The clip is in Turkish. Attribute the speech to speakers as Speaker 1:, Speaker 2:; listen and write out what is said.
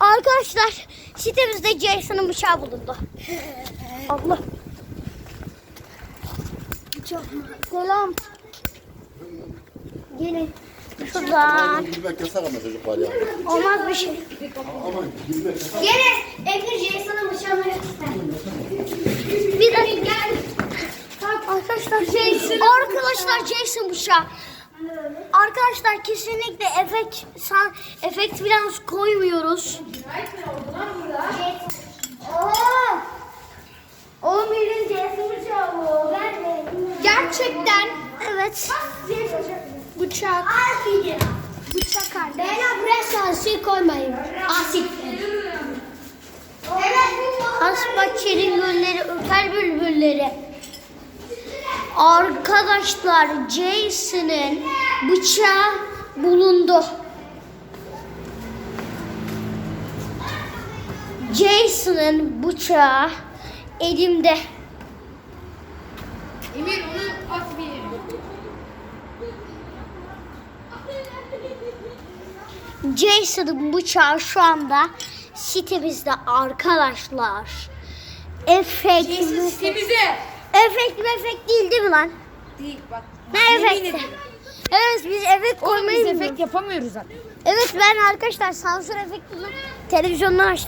Speaker 1: Arkadaşlar sitemizde Jason'ın bıçağı bulundu. Allah. Selam. Gelin. Şuradan.
Speaker 2: Girmek yasak ama çocuklar ya.
Speaker 1: Olmaz bir şey.
Speaker 2: Aman girmek yasak.
Speaker 1: Gene Emir Jason'ın bıçağını ister. Bir dakika. Arkadaşlar Jason. Arkadaşlar Jason bıçağı. Arkadaşlar kesinlikle efekt san, efekt biraz koymuyoruz. Oo! O benim Jason bıçağı bu. Gerçekten. Evet. Bıçak. Bıçak kardeş. Beyler buraya asit koymayın. Asit. Evet. Hasbahçe'nin gölleri, öper bülbülleri. Arkadaşlar Jason'ın bıçağı bulundu. Jason'ın bıçağı elimde.
Speaker 3: Emir onu at bir.
Speaker 1: Jason'ın bıçağı şu anda sitemizde arkadaşlar. Efekt.
Speaker 3: Temizle.
Speaker 1: Efekt efekt değil değil mi lan?
Speaker 3: Değil bak.
Speaker 1: Ne efekti? Evet biz efekt
Speaker 3: Oğlum
Speaker 1: koymayı
Speaker 3: biz
Speaker 1: bilmiyoruz.
Speaker 3: efekt yapamıyoruz zaten.
Speaker 1: Evet ben arkadaşlar sansür efekti televizyondan açtım.